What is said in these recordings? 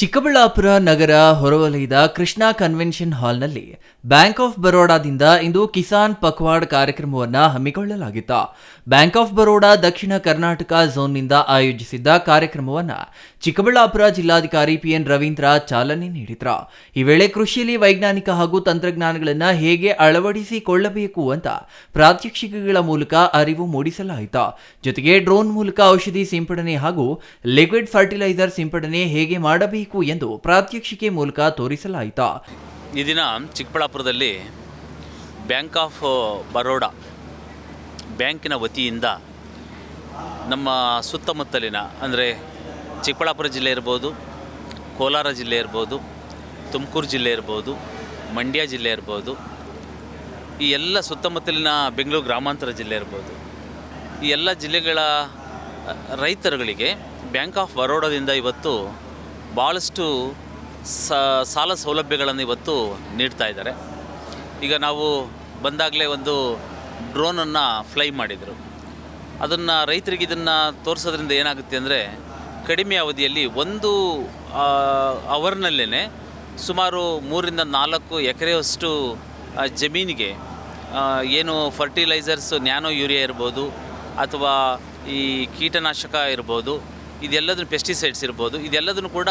ಚಿಕ್ಕಬಳ್ಳಾಪುರ ನಗರ ಹೊರವಲಯದ ಕೃಷ್ಣಾ ಕನ್ವೆನ್ಷನ್ ಹಾಲ್ನಲ್ಲಿ ಬ್ಯಾಂಕ್ ಆಫ್ ಬರೋಡಾದಿಂದ ಇಂದು ಕಿಸಾನ್ ಪಕ್ವಾಡ್ ಕಾರ್ಯಕ್ರಮವನ್ನು ಹಮ್ಮಿಕೊಳ್ಳಲಾಗಿತ್ತು. ಬ್ಯಾಂಕ್ ಆಫ್ ಬರೋಡಾ ದಕ್ಷಿಣ ಕರ್ನಾಟಕ ಝೋನ್ನಿಂದ ಆಯೋಜಿಸಿದ್ದ ಕಾರ್ಯಕ್ರಮವನ್ನು ಚಿಕ್ಕಬಳ್ಳಾಪುರ ಜಿಲ್ಲಾಧಿಕಾರಿ ಪಿಎನ್ ರವೀಂದ್ರ ಚಾಲನೆ ನೀಡಿದ್ರು. ಈ ವೇಳೆ ಕೃಷಿಯಲ್ಲಿ ವೈಜ್ಞಾನಿಕ ಹಾಗೂ ತಂತ್ರಜ್ಞಾನಗಳನ್ನು ಹೇಗೆ ಅಳವಡಿಸಿಕೊಳ್ಳಬೇಕು ಅಂತ ಪ್ರಾತ್ಯಕ್ಷಿಕೆಗಳ ಮೂಲಕ ಅರಿವು ಮೂಡಿಸಲಾಯಿತು. ಜೊತೆಗೆ ಡ್ರೋನ್ ಮೂಲಕ ಔಷಧಿ ಸಿಂಪಡಣೆ ಹಾಗೂ ಲಿಕ್ವಿಡ್ ಫರ್ಟಿಲೈಸರ್ ಸಿಂಪಡಣೆ ಹೇಗೆ ಮಾಡಬೇಕು ಎಂದು ಪ್ರಾತ್ಯಕ್ಷಿಕೆ ಮೂಲಕ ತೋರಿಸಲಾಯಿತು. ಈ ದಿನ ಚಿಕ್ಕಬಳ್ಳಾಪುರದಲ್ಲಿ ಬ್ಯಾಂಕ್ ಆಫ್ ಬರೋಡಾ ಬ್ಯಾಂಕಿನ ವತಿಯಿಂದ ನಮ್ಮ ಸುತ್ತಮುತ್ತಲಿನ, ಅಂದರೆ ಚಿಕ್ಕಬಳ್ಳಾಪುರ ಜಿಲ್ಲೆ ಇರ್ಬೋದು, ಕೋಲಾರ ಜಿಲ್ಲೆ ಇರ್ಬೋದು, ತುಮಕೂರು ಜಿಲ್ಲೆ ಇರ್ಬೋದು, ಮಂಡ್ಯ ಜಿಲ್ಲೆ ಇರ್ಬೋದು, ಈ ಎಲ್ಲ ಸುತ್ತಮುತ್ತಲಿನ ಬೆಂಗಳೂರು ಗ್ರಾಮಾಂತರ ಜಿಲ್ಲೆ ಇರ್ಬೋದು, ಈ ಎಲ್ಲ ಜಿಲ್ಲೆಗಳ ರೈತರುಗಳಿಗೆ ಬ್ಯಾಂಕ್ ಆಫ್ ಬರೋಡಾದಿಂದ ಇವತ್ತು ಭಾಳಷ್ಟು ಸಾಲ ಸೌಲಭ್ಯಗಳನ್ನು ಇವತ್ತು ನೀಡ್ತಾ ಇದ್ದಾರೆ. ಈಗ ನಾವು ಬಂದಾಗಲೇ ಒಂದು ಡ್ರೋನನ್ನು ಫ್ಲೈ ಮಾಡಿದರು. ಅದನ್ನು ರೈತರಿಗೆ ಇದನ್ನು ತೋರಿಸೋದ್ರಿಂದ ಏನಾಗುತ್ತೆ ಅಂದರೆ, ಕಡಿಮೆ ಅವಧಿಯಲ್ಲಿ ಒಂದು ಅವರ್ನಲ್ಲೇ ಸುಮಾರು ಮೂರಿಂದ ನಾಲ್ಕು ಎಕರೆಯಷ್ಟು ಜಮೀನಿಗೆ ಏನು ಫರ್ಟಿಲೈಸರ್ಸ್ ನ್ಯಾನೋ ಯೂರಿಯಾ ಇರ್ಬೋದು ಅಥವಾ ಈ ಕೀಟನಾಶಕ ಇರ್ಬೋದು ಇದೆಲ್ಲದನ್ನು ಪೆಸ್ಟಿಸೈಡ್ಸ್ ಇರ್ಬೋದು, ಇದೆಲ್ಲದನ್ನು ಕೂಡ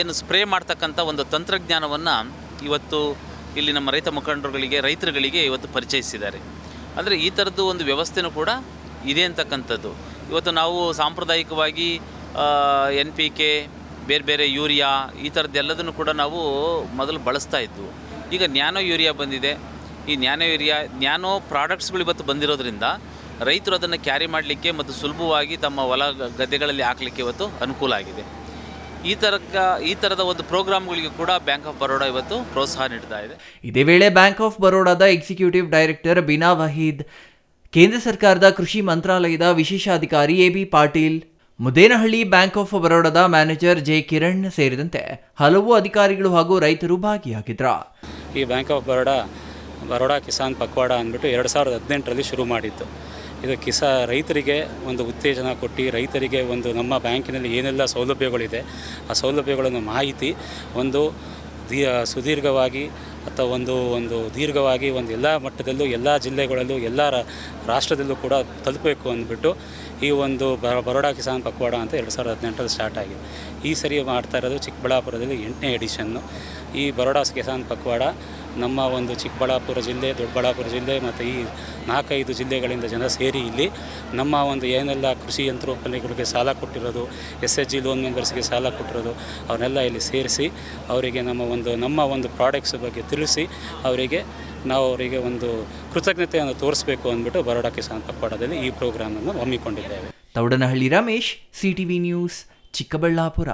ಏನು ಸ್ಪ್ರೇ ಮಾಡ್ತಕ್ಕಂಥ ಒಂದು ತಂತ್ರಜ್ಞಾನವನ್ನು ಇವತ್ತು ಇಲ್ಲಿ ನಮ್ಮ ರೈತ ಮುಖಂಡರುಗಳಿಗೆ, ರೈತರುಗಳಿಗೆ ಇವತ್ತು ಪರಿಚಯಿಸಿದ್ದಾರೆ. ಅಂದರೆ ಈ ಥರದ್ದು ಒಂದು ವ್ಯವಸ್ಥೆನೂ ಕೂಡ ಇದೆ ಅಂತಕ್ಕಂಥದ್ದು. ಇವತ್ತು ನಾವು ಸಾಂಪ್ರದಾಯಿಕವಾಗಿ ಎನ್ ಪಿ ಕೆ ಬೇರೆ ಬೇರೆ ಯೂರಿಯಾ, ಈ ಥರದ್ದೆಲ್ಲದನ್ನು ಕೂಡ ನಾವು ಮೊದಲು ಬಳಸ್ತಾ ಇದ್ವು. ಈಗ ನ್ಯಾನೋ ಯೂರಿಯಾ ಬಂದಿದೆ. ಈ ನ್ಯಾನೋ ಯೂರಿಯಾ, ನ್ಯಾನೋ ಪ್ರಾಡಕ್ಟ್ಸ್ಗಳು ಇವತ್ತು ಬಂದಿರೋದ್ರಿಂದ ರೈತರು ಅದನ್ನು ಕ್ಯಾರಿ ಮಾಡಲಿಕ್ಕೆ ಮತ್ತು ಸುಲಭವಾಗಿ ತಮ್ಮ ಹೊಲ ಗದ್ದೆಗಳಲ್ಲಿ ಹಾಕಲಿಕ್ಕೆ ಇವತ್ತು ಅನುಕೂಲ ಆಗಿದೆ. ಈ ತರಕ ಈ ಥರದ ಒಂದು ಪ್ರೋಗ್ರಾಮ್ಗಳಿಗೆ ಕೂಡ ಬ್ಯಾಂಕ್ ಆಫ್ ಬರೋಡಾ ಇವತ್ತು ಪ್ರೋತ್ಸಾಹ ನೀಡ್ತಾ ಇದೆ. ಇದೇ ವೇಳೆ ಬ್ಯಾಂಕ್ ಆಫ್ ಬರೋಡಾದ ಎಕ್ಸಿಕ್ಯೂಟಿವ್ ಡೈರೆಕ್ಟರ್ ಬಿನಾ ವಹೀದ್ ಕೇಂದ್ರ ಸರ್ಕಾರದ ಕೃಷಿ ಮಂತ್ರಾಲಯದ ವಿಶೇಷಾಧಿಕಾರಿ B Patil Mudenahalli bank of ಬರೋಡಾದ ಮ್ಯಾನೇಜರ್ ಜೆ ಕಿರಣ್ ಸೇರಿದಂತೆ ಹಲವು ಅಧಿಕಾರಿಗಳು ಹಾಗೂ ರೈತರು ಭಾಗಿಯಾಗಿದ್ರು. ಈ ಬ್ಯಾಂಕ್ ಆಫ್ ಬರೋಡಾ ಬರೋಡಾ ಕಿಸಾನ್ ಪಕ್ವಾಡ ಅಂದ್ಬಿಟ್ಟು ಎರಡು ಸಾವಿರದ ಹದಿನೆಂಟರಲ್ಲಿ ಶುರು ಮಾಡಿದ್ದು. ಇದು ಕಿಸ ರೈತರಿಗೆ ಒಂದು ಉತ್ತೇಜನ ಕೊಟ್ಟು ರೈತರಿಗೆ ಒಂದು ನಮ್ಮ ಬ್ಯಾಂಕಿನಲ್ಲಿ ಏನೆಲ್ಲ ಸೌಲಭ್ಯಗಳಿದೆ, ಆ ಸೌಲಭ್ಯಗಳನ್ನು ಮಾಹಿತಿ, ಒಂದು ದೀ, ಸುದೀರ್ಘವಾಗಿ ಅಥವಾ ಒಂದು ಒಂದು ದೀರ್ಘವಾಗಿ ಒಂದು ಎಲ್ಲ ಮಟ್ಟದಲ್ಲೂ, ಎಲ್ಲ ಜಿಲ್ಲೆಗಳಲ್ಲೂ, ಎಲ್ಲ ರಾಷ್ಟ್ರದಲ್ಲೂ ಕೂಡ ತಲುಪಬೇಕು ಅಂದ್ಬಿಟ್ಟು ಈ ಒಂದು ಬರೋಡಾ ಕಿಸಾನ್ ಪಕ್ವಾಡ ಅಂತ ಎರಡು ಸಾವಿರದ ಹದಿನೆಂಟರಲ್ಲಿ ಸ್ಟಾರ್ಟ್ ಆಗಿದೆ. ಈ ಸರಿ ಮಾಡ್ತಾ ಇರೋದು ಚಿಕ್ಕಬಳ್ಳಾಪುರದಲ್ಲಿ ಎಂಟನೇ ಎಡಿಷನ್ನು ಈ ಬರೋಡಾ ಕಿಸಾನ್ ಪಕ್ವಾಡ ನಮ್ಮ ಒಂದು ಚಿಕ್ಕಬಳ್ಳಾಪುರ ಜಿಲ್ಲೆ, ದೊಡ್ಡಬಳ್ಳಾಪುರ ಜಿಲ್ಲೆ ಮತ್ತು ಈ ನಾಲ್ಕೈದು ಜಿಲ್ಲೆಗಳಿಂದ ಜನ ಸೇರಿ ಇಲ್ಲಿ ನಮ್ಮ ಒಂದು ಏನೆಲ್ಲ ಕೃಷಿ ಯಂತ್ರೋಪಕರಣಗಳಿಗೆ ಸಾಲ ಕೊಟ್ಟಿರೋದು, ಎಸ್ ಎಚ್ ಜಿ ಲೋನ್ ಮೆಂಬರ್ಸ್ಗೆ ಸಾಲ ಕೊಟ್ಟಿರೋದು, ಅವನ್ನೆಲ್ಲ ಇಲ್ಲಿ ಸೇರಿಸಿ ಅವರಿಗೆ ನಮ್ಮ ಒಂದು ನಮ್ಮ ಒಂದು ಪ್ರಾಡಕ್ಟ್ಸ್ ಬಗ್ಗೆ ತಿಳಿಸಿ ಅವರಿಗೆ ನಾವು ಅವರಿಗೆ ಒಂದು ಕೃತಜ್ಞತೆಯನ್ನು ತೋರಿಸಬೇಕು ಅಂದ್ಬಿಟ್ಟು ಬರೋಡಾ ಕಿಸಾನ್ ಪಕ್ವಾಡದಲ್ಲಿ ಈ ಪ್ರೋಗ್ರಾಮನ್ನು ಹಮ್ಮಿಕೊಂಡಿದ್ದೇವೆ. Thoudanahalli Ramesh CTV news Chikkaballapur.